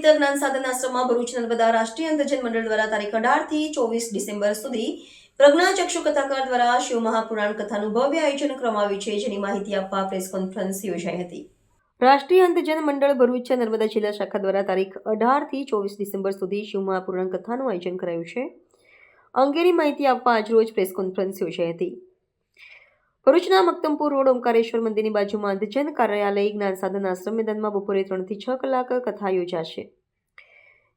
આશ્રમમાં ભરૂચ નર્મદા રાષ્ટ્રીય અંધજન મંડળ દ્વારા તારીખ અઢારથી ચોવીસ ડિસેમ્બર સુધી પ્રજ્ઞાચક્ષુ કથાકાર દ્વારા શિવ મહાપુરાણ કથાનું ભવ્ય આયોજન કરવામાં આવ્યું છે, જેની માહિતી આપવા પ્રેસ કોન્ફરન્સ યોજાઈ હતી. રાષ્ટ્રીય અંધજન મંડળ ભરૂચ નર્મદા જિલ્લા શાખા દ્વારા તારીખ અઢારથી ચોવીસ ડિસેમ્બર સુધી શિવ મહાપુરાણ કથાનું આયોજન કરાયું છે. અંગેની માહિતી આપવા આજરોજ પ્રેસ કોન્ફરન્સ યોજાઈ હતી. ભરૂચના મક્તમપુર રોડ ઓમકારેશ્વર મંદિરની બાજુમાં અંધજન કાર્યાલય જ્ઞાન સાધન આશ્રમ મેદાનમાં બપોરે ત્રણથી છ કલાક કથા યોજાશે.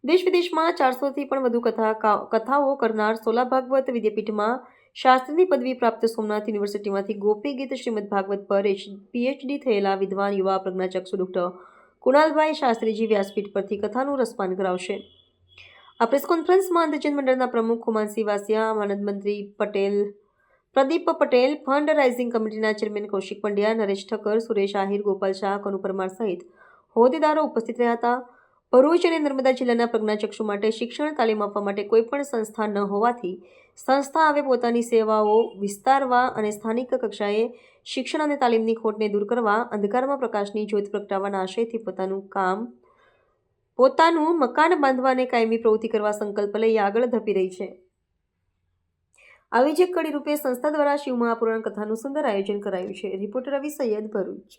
દેશ વિદેશમાં ચારસોથી પણ વધુ કથા કથાઓ કરનાર સોલા ભાગવત વિદ્યાપીઠમાં શાસ્ત્રીની પદવી પ્રાપ્ત સોમનાથ યુનિવર્સિટીમાંથી ગોપી ગીત શ્રીમદ ભાગવત પર પીએચડી થયેલા વિદ્વાન યુવા પ્રજ્ઞાચક્ષુ ડૉક્ટર કુણાલભાઈ શાસ્ત્રીજી વ્યાસપીઠ પરથી કથાનું રસપાન કરાવશે. આ પ્રેસ કોન્ફરન્સમાં અંધજન મંડળના પ્રમુખ ખુમાનસિંહ વાસિયા આનંદ મંત્રી પટેલ પ્રદીપ પટેલ ફંડ રાઇઝિંગ કમિટીના ચેરમેન કૌશિક પંડ્યા, નરેશ ઠક્કર, સુરેશ આહિર, ગોપાલ શાહ, કનુ પરમાર સહિત હોદ્દેદારો ઉપસ્થિત રહ્યા હતા. ભરૂચ અને નર્મદા જિલ્લાના પ્રજ્ઞાચક્ષુ માટે શિક્ષણ તાલીમ આપવા માટે કોઈપણ સંસ્થા ન હોવાથી સંસ્થા હવે પોતાની સેવાઓ વિસ્તારવા અને સ્થાનિક કક્ષાએ શિક્ષણ અને તાલીમની ખોટને દૂર કરવા, અંધકારમાં પ્રકાશની જ્યોત પ્રગટાવવાના આશયથી પોતાનું કામ, પોતાનું મકાન બાંધવાને કાયમી પ્રવૃત્તિ કરવા સંકલ્પ લઈ આગળ ધપી રહી છે. આવી જ એક કડી રૂપે સંસ્થા દ્વારા શિવ મહાપુરાણ કથાનું સુંદર આયોજન કરાયું છે. રિપોર્ટર રવિ સૈયદ ભરૂચ.